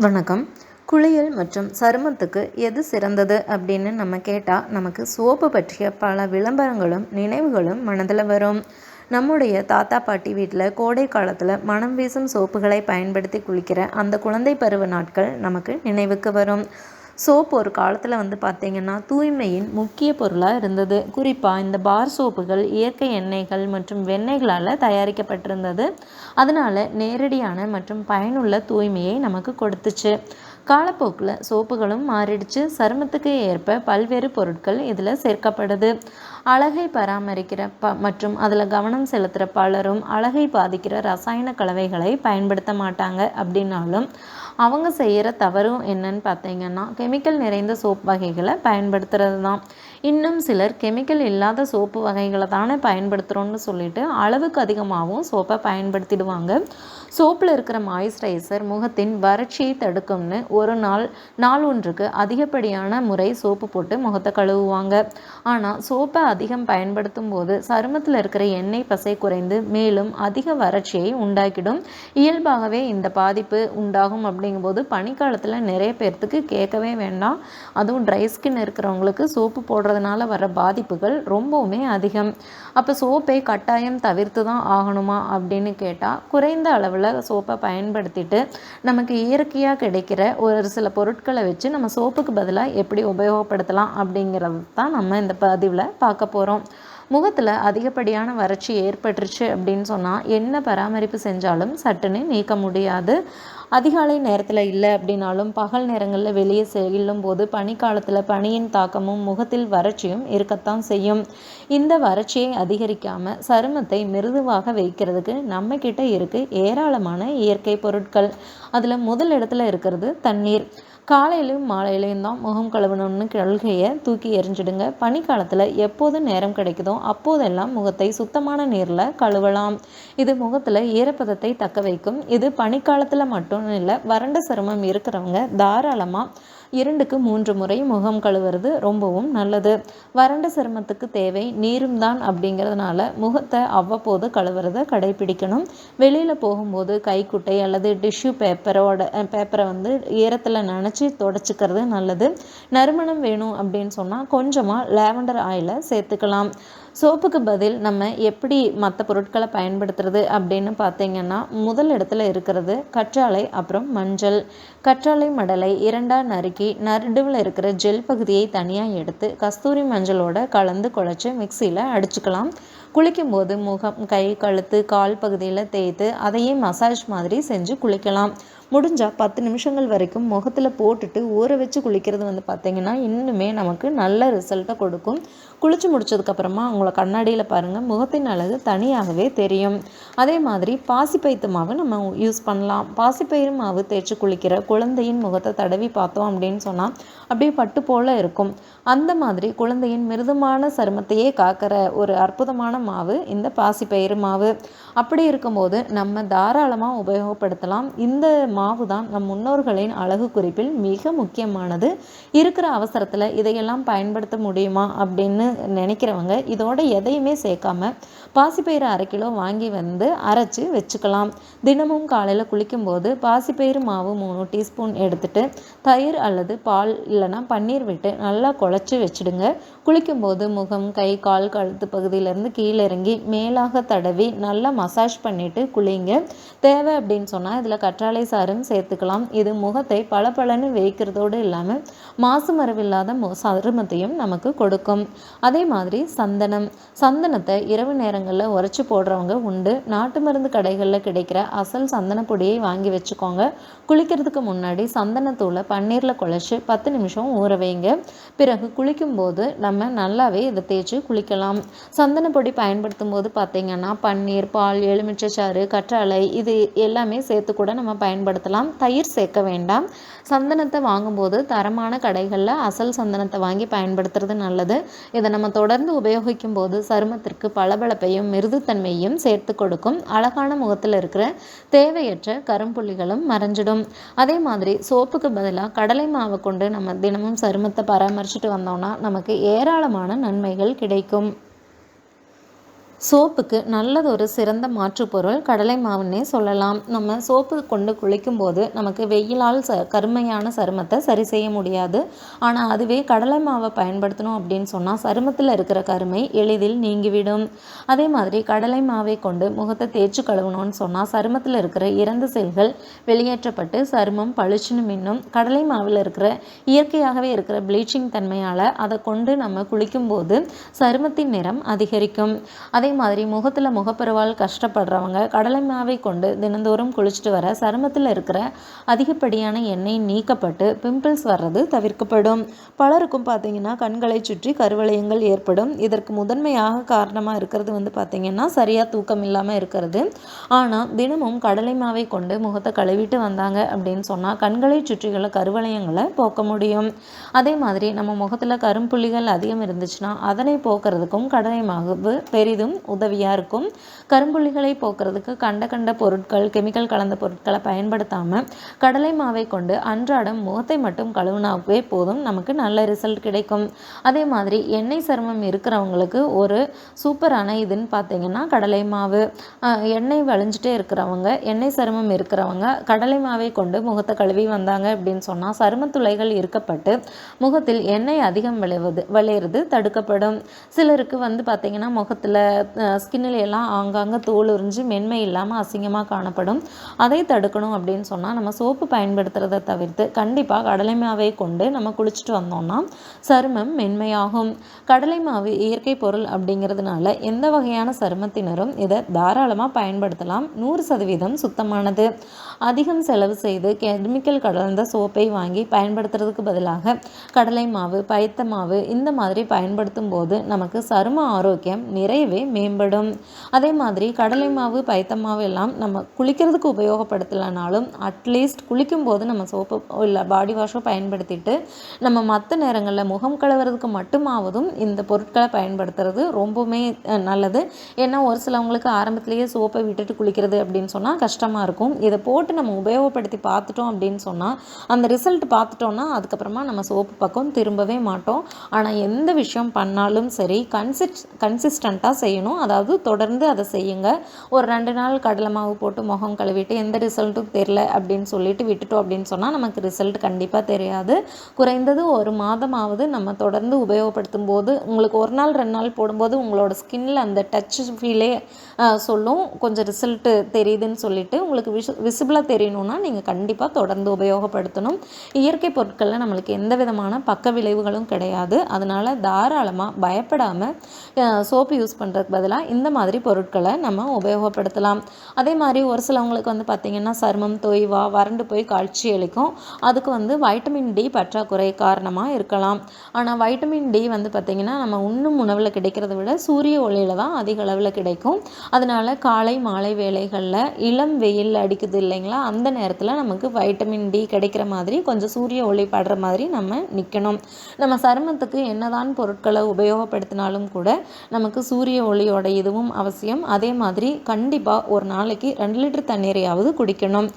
வணக்கம். குளியல் மற்றும் சருமத்துக்கு எது சிறந்தது அப்படின்னு நம்ம கேட்டால் நமக்கு சோப்பு பற்றிய பல விளம்பரங்களும் நினைவுகளும் மனதில் வரும். நம்முடைய தாத்தா பாட்டி வீட்டில் கோடை காலத்தில் மனம் வீசும் சோப்புகளை பயன்படுத்தி குளிக்கிற அந்த குழந்தை பருவ நாட்கள் நமக்கு நினைவுக்கு வரும். சோப்பு ஒரு காலத்தில் வந்து பார்த்திங்கன்னா தூய்மையின் முக்கிய பொருளாக இருந்தது. குறிப்பாக இந்த பார் சோப்புகள் இயற்கை எண்ணெய்கள் மற்றும் வெண்ணெய்களால் தயாரிக்கப்பட்டிருந்தது. அதனால் நேரடியான மற்றும் பயனுள்ள தூய்மையை நமக்கு கொடுத்துச்சு. காலப்போக்கில் சோப்புகளும் மாறிடுச்சு. சருமத்துக்கு ஏற்ப பல்வேறு பொருட்கள் இதில் சேர்க்கப்படுது. அழகை பராமரிக்கிற ப மற்றும் அதில் கவனம் செலுத்துகிற பலரும் அழகை பாதிக்கிற ரசாயன கலவைகளை பயன்படுத்த மாட்டாங்க. அப்படின்னாலும் அவங்க செய்கிற தவறும் என்னன்னு பார்த்தீங்கன்னா கெமிக்கல் நிறைந்த சோப் வகைகளை பயன்படுத்துறது தான் இன்னும் சிலர் கெமிக்கல் இல்லாத சோப்பு வகைகளை தானே பயன்படுத்துகிறோன்னு சொல்லிட்டு அளவுக்கு அதிகமாகவும் சோப்பை பயன்படுத்திடுவாங்க. சோப்பில் இருக்கிற மாய்ஸ்சரைசர் முகத்தின் வறட்சியை தடுக்கும்னு ஒரு நாள் நாள் ஒன்றுக்கு அதிகப்படியான முறை சோப்பு போட்டு முகத்தை கழுவுவாங்க. ஆனால் சோப்பை அதிகம் பயன்படுத்தும் போது சருமத்தில் இருக்கிற எண்ணெய் பசை குறைந்து மேலும் அதிக வறட்சியை உண்டாக்கிடும். இயல்பாகவே இந்த பாதிப்பு உண்டாகும் அப்படிங்கும்போது பனிக்காலத்தில் நிறைய பேர்த்துக்கு கேட்கவே வேண்டாம். அதுவும் ட்ரை ஸ்கின் இருக்கிறவங்களுக்கு சோப்பு போடுறதுனால வர பாதிப்புகள் ரொம்பவுமே அதிகம். அப்போ சோப்பை கட்டாயம் தவிர்த்து தான் ஆகணுமா அப்படின்னு கேட்டால் குறைந்த அளவில் சோப்பை பயன்படுத்திட்டு நமக்கு இயற்கையாக கிடைக்கிற ஒரு சில பொருட்களை வச்சு நம்ம சோப்புக்கு பதிலாக எப்படி உபயோகப்படுத்தலாம் அப்படிங்கிறது தான் நம்ம இந்த பதிவில் பார்க்க போகிறோம் முகத்தில் அதிகப்படியான வறட்சி ஏற்பட்டுருச்சு அப்படின்னு சொன்னால் என்ன பராமரிப்பு செஞ்சாலும் சட்டுன்னு நீக்க முடியாது. அதிகாலை நேரத்தில் இல்லை அப்படின்னாலும் பகல் நேரங்களில் வெளியே செல்லும் போது பனிக்காலத்தில் பனியின் தாக்கமும் முகத்தில் வறட்சியும் இருக்கத்தான் செய்யும். இந்த வறட்சியை அதிகரிக்காமல் சருமத்தை மிருதுவாக வைக்கிறதுக்கு நம்மக்கிட்ட இருக்குது ஏராளமான இயற்கை பொருட்கள். அதில் முதல் இடத்துல இருக்கிறது தண்ணீர். காலையிலையும் மாலையிலையும் தான் முகம் கழுவணும்னு கழுகையை தூக்கி எரிஞ்சிடுங்க பனிக்காலத்தில் எப்போது நேரம் கிடைக்குதோ அப்போதெல்லாம் முகத்தை சுத்தமான நீரில் கழுவலாம். இது முகத்தில் ஈரப்பதத்தை தக்க வைக்கும். இது பனிக்காலத்தில் மட்டும் இல்லை வறண்ட சிரமம் இருக்கிறவங்க தாராளமாக இரண்டுக்கு மூன்று முறை முகம் கழுவுறது ரொம்பவும் நல்லது. வறண்ட சருமத்துக்கு தேவை நீரும் தான் அப்படிங்கிறதுனால முகத்தை அவ்வப்போது கழுவுறதை கடைபிடிக்கணும். வெளியில் போகும்போது கைக்குட்டை அல்லது டிஷ்யூ பேப்பரோட பேப்பரை வந்து ஈரத்தில் நினச்சி தொடச்சிக்கிறது நல்லது. நறுமணம் வேணும் அப்படின்னு சொன்னால் கொஞ்சமாக லேவண்டர் ஆயிலை சேர்த்துக்கலாம். சோப்புக்கு பதில் நம்ம எப்படி மற்ற பொருட்களை பயன்படுத்துறது அப்படின்னு பார்த்தீங்கன்னா முதல் இடத்துல இருக்கிறது கற்றாழை அப்புறம் மஞ்சள். கற்றாழை மடலை இரண்டாக நறுக்கி நடுவில் இருக்கிற ஜெல் பகுதியை தனியாக எடுத்து கஸ்தூரி மஞ்சளோட கலந்து குழச்சி மிக்சியில் அடிச்சுக்கலாம். குளிக்கும்போது முகம் கை கழுத்து கால் பகுதியில் தேய்த்து அதையே மசாஜ் மாதிரி செஞ்சு குளிக்கலாம். முடிஞ்சால் பத்து நிமிஷங்கள் வரைக்கும் முகத்தில் போட்டுட்டு ஊற வச்சு குளிக்கிறது வந்து பார்த்திங்கன்னா இன்னுமே நமக்கு நல்ல ரிசல்ட்டை கொடுக்கும். குளித்து முடிச்சதுக்கப்புறமா உங்களை கண்ணாடியில் பாருங்கள் முகத்தின் அழகு தனியாகவே தெரியும். அதே மாதிரி பாசிப்பயித்து மாவு நம்ம யூஸ் பண்ணலாம். பாசிப்பயிறு மாவு தேய்ச்சி குளிக்கிற குழந்தையின் முகத்தை தடவி பார்த்தோம் அப்படின்னு சொன்னால் அப்படியே பட்டு போல் இருக்கும். அந்த மாதிரி குழந்தையின் மிருதுமான சருமத்தையே காக்கிற ஒரு அற்புதமான மாவு இந்த பாசிப்பயிறு மாவு. அப்படி இருக்கும்போது நம்ம தாராளமாக உபயோகப்படுத்தலாம். இந்த மாவு தான் நம் முன்னோர்களின் அழகு குறிப்பில் மிக முக்கியமானது. இருக்கிற அவசரத்தில் இதையெல்லாம் பயன்படுத்த முடியுமா அப்படின்னு நினைக்கிறவங்க இதோட எதையுமே சேர்க்காம பாசிப்பயிறு அரை கிலோ வாங்கி வந்து அரைச்சி வச்சுக்கலாம். தினமும் காலையில் குளிக்கும்போது பாசிப்பயிறு மாவு மூணு டீஸ்பூன் எடுத்துட்டு தயிர் அல்லது பால் இல்லைன்னா பன்னீர் விட்டு நல்லா குழச்சி வச்சுடுங்க. குளிக்கும்போது முகம் கை கால் கழுத்து பகுதியிலேருந்து கீழே இறங்கி மேலாக தடவி நல்லா மசாஜ் பண்ணிவிட்டு குளிங்க. தேவை அப்படின்னு சொன்னால் இதில் கற்றாழை சாரும் சேர்த்துக்கலாம். இது முகத்தை பளபளன்னு வைக்கிறதோடு இல்லாமல் மாசு மரவில்லாத சருமத்தையும் நமக்கு கொடுக்கும். அதே மாதிரி சந்தனம். சந்தனத்தை இரவு நேரம் நேரங்களில் உரைச்சி போடுறவங்க உண்டு. நாட்டு மருந்து கடைகளில் கிடைக்கிற அசல் சந்தனப்பொடியை வாங்கி வச்சுக்கோங்க. குளிக்கிறதுக்கு முன்னாடி சந்தனத்தூளை பன்னீரில் குழச்சி பத்து நிமிஷம் ஊற வைங்க. பிறகு குளிக்கும்போது நம்ம நல்லாவே இதை தேய்ச்சி குளிக்கலாம். சந்தனப்பொடி பயன்படுத்தும் போது பார்த்திங்கன்னா பன்னீர் பால் எலுமிச்சைச்சாறு கற்றாழை இது எல்லாமே சேர்த்து கூட நம்ம பயன்படுத்தலாம். தயிர் சேர்க்க வேண்டாம். சந்தனத்தை வாங்கும்போது தரமான கடைகளில் அசல் சந்தனத்தை வாங்கி பயன்படுத்துறது நல்லது. இதை நம்ம தொடர்ந்து உபயோகிக்கும் போது சருமத்திற்கு பளபளப்பையும் மிருதுத்தன்மையும் சேர்த்து கொடுக்கும் அழகான முகத்தில் இருக்கிற தேவையற்ற கரும்புள்ளிகளும் மறைஞ்சிடும். அதே மாதிரி சோப்புக்கு பதிலாக கடலை மாவை கொண்டு நம்ம தினமும் சருமத்தை பராமரிச்சுட்டு வந்தோம்னா நமக்கு ஏராளமான நன்மைகள் கிடைக்கும். சோப்புக்கு நல்லதொரு சிறந்த மாற்றுப்பொருள் கடலை மாவுன்னே சொல்லலாம். நம்ம சோப்பு கொண்டு குளிக்கும் போது நமக்கு வெயிலால் ச கருமையான சருமத்தை சரி செய்ய முடியாது. ஆனால் அதுவே கடலை மாவை பயன்படுத்தணும் அப்படின்னு சொன்னால் சருமத்தில் இருக்கிற கருமை எளிதில் நீங்கிவிடும். அதே மாதிரி கடலை மாவை கொண்டு முகத்தை தேய்ச்சி கழுவணும்னு சொன்னால் சருமத்தில் இருக்கிற இறந்த செல்கள் வெளியேற்றப்பட்டு சருமம் பளிச்சுன்னு மின்னும். கடலை மாவில் இருக்கிற இயற்கையாகவே இருக்கிற ப்ளீச்சிங் தன்மையால் அதை கொண்டு நம்ம குளிக்கும்போது சருமத்தின் நிறம் அதிகரிக்கும். அதே அதே மாதிரி முகத்தில் முகப்பெருவால் கஷ்டப்படுறவங்க கடலை மாவை கொண்டு தினந்தோறும் குளிச்சுட்டு வர சருமத்தில் இருக்கிற அதிகப்படியான எண்ணெய் நீக்கப்பட்டு பிம்பிள்ஸ் வர்றது தவிர்க்கப்படும். பலருக்கும் பார்த்தீங்கன்னா கண்களை சுற்றி கருவளையங்கள் ஏற்படும். இதற்கு முதன்மையாக காரணமாக இருக்கிறது வந்து பார்த்திங்கன்னா சரியாக தூக்கம் இல்லாமல் இருக்கிறது. ஆனால் தினமும் கடலை மாவை கொண்டு முகத்தை கழுவிட்டு வந்தாங்க அப்படின்னு சொன்னால் கண்களை சுற்றியுள்ள கருவளையங்களை போக்க முடியும். அதே மாதிரி நம்ம முகத்தில் கரும்புள்ளிகள் அதிகம் இருந்துச்சுன்னா அதனை போக்குறதுக்கும் கடலை மாவு பெரிதும் உதவியாக இருக்கும். கரும்புள்ளிகளை போக்குறதுக்கு கண்ட கண்ட பொருட்கள் கெமிக்கல் கலந்த பொருட்களை பயன்படுத்தாமல் கடலை மாவை கொண்டு அன்றாடம் முகத்தை மட்டும் கழுவுனாவே போதும். நமக்கு நல்ல ரிசல்ட் கிடைக்கும். அதே மாதிரி எண்ணெய் சருமம் இருக்கிறவங்களுக்கு ஒரு சூப்பரான இதுன்னு பார்த்தீங்கன்னா கடலை மாவு. எண்ணெய் வழிஞ்சிட்டே இருக்கிறவங்க எண்ணெய் சருமம் இருக்கிறவங்க கடலை மாவை கொண்டு முகத்தை கழுவி வந்தாங்க அப்படின்னு சொன்னால் சருமத்துளைகள் இருக்கப்பட்டு முகத்தில் எண்ணெய் அதிகம் விளைவது விளையிறது தடுக்கப்படும். சிலருக்கு வந்து பார்த்திங்கன்னா முகத்தில் ஸ்கின்னில் எல்லாம் ஆங்காங்கே தோல் உறிஞ்சு மென்மை இல்லாமல் அசிங்கமாக காணப்படும். அதை தடுக்கணும் அப்படின்னு சொன்னால் நம்ம சோப்பு பயன்படுத்துகிறத தவிர்த்து கண்டிப்பாக கடலை மாவை கொண்டு நம்ம குளிச்சுட்டு வந்தோம்னா சருமம் மென்மையாகும். கடலை மாவு இயற்கை பொருள் அப்படிங்கிறதுனால எந்த வகையான சருமத்தினரும் இதை தாராளமாக பயன்படுத்தலாம். நூறு சதவீதம் சுத்தமானது. அதிகம் செலவு செய்து கெமிக்கல் கலந்த சோப்பை வாங்கி பயன்படுத்துறதுக்கு பதிலாக கடலை மாவு பயத்த மாவு இந்த மாதிரி பயன்படுத்தும் போது நமக்கு சரும ஆரோக்கியம் நிறையவே மேம்படும். அதே மாதிரி கடலை மாவு பயத்த மாவு எல்லாம் நம்ம குளிக்கிறதுக்கு உபயோகப்படுத்தலைனாலும் அட்லீஸ்ட் குளிக்கும் போது நம்ம சோப்பு இல்லை பாடி வாஷோ பயன்படுத்திட்டு நம்ம மற்ற நேரங்களில் முகம் கழுவுறதுக்கு மட்டுமாவதும் இந்த பொருட்களை பயன்படுத்துறது ரொம்பவுமே நல்லது. ஏன்னா ஒரு சிலவங்களுக்கு ஆரம்பத்திலேயே சோப்பை விட்டுட்டு குளிக்கிறது அப்படின்னு சொன்னால் கஷ்டமாக இருக்கும். இதை போட்டு நம்ம உபயோகப்படுத்தி பார்த்துட்டோம் அப்படின்னு சொன்னால் அந்த ரிசல்ட் பார்த்துட்டோன்னா அதுக்கப்புறமா நம்ம சோப்பு பக்கம் திரும்பவே மாட்டோம். ஆனால் எந்த விஷயம் பண்ணாலும் சரி கன்சிஸ் கன்சிஸ்டண்ட்டாக செய்யணும். அதாவது தொடர்ந்து அதை செய்யுங்க. ஒரு ரெண்டு நாள் கடலை மாவு போட்டு முகம் கழுவிட்டு எந்த ரிசல்ட்டும் தெரில அப்படின்னு சொல்லிட்டு விட்டுட்டோம் அப்படின்னு சொன்னால் நமக்கு ரிசல்ட் கண்டிப்பாக தெரியாது. குறைந்தது ஒரு மாதமாவது நம்ம தொடர்ந்து உபயோகப்படுத்தும் போது உங்களுக்கு ஒரு நாள் ரெண்டு நாள் போடும்போது உங்களோட ஸ்கின்னில் அந்த டச் ஃபீலே சொல்லும். கொஞ்சம் ரிசல்ட்டு தெரியுதுன்னு சொல்லிட்டு உங்களுக்கு விஷ் விசிபிளாக தெரியணும்னா நீங்கள் கண்டிப்பாக தொடர்ந்து உபயோகப்படுத்தணும். இயற்கை பொருட்களில் நம்மளுக்கு எந்த விதமான பக்க விளைவுகளும் கிடையாது. அதனால் தாராளமாக பயப்படாமல் சோப்பு யூஸ் பண்ணுறதுக்கு பதிலாக இந்த மாதிரி பொருட்களை நம்ம உபயோகப்படுத்தலாம். அதே மாதிரி ஒரு சிலவங்களுக்கு வந்து பார்த்திங்கன்னா சருமம் தொய்வா வறண்டு போய் காட்சி அளிக்கும் அதுக்கு வந்து வைட்டமின் டி பற்றாக்குறை காரணமாக இருக்கலாம். ஆனால் வைட்டமின் டி வந்து பார்த்திங்கன்னா நம்ம உண்ணும் உணவில் கிடைக்கிறத விட சூரிய ஒளியில் தான் அதிக அளவில் கிடைக்கும். அதனால் காலை மாலை வேலைகளில் இளம் வெயில் அடிக்குது இல்லைங்களா? அந்த நேரத்தில் நமக்கு வைட்டமின் டி கிடைக்கிற மாதிரி கொஞ்சம் சூரிய ஒளி படுற மாதிரி நம்ம நிற்கணும் நம்ம சருமத்துக்கு என்னதான் பொருட்களை உபயோகப்படுத்தினாலும் கூட நமக்கு சூரிய ஒளி ஒளியோட இதுவும் அவசியம். அதே மாதிரி கண்டிப்பாக ஒரு நாளைக்கு ரெண்டு லிட்டர் தண்ணீரையாவது குடிக்கணும்.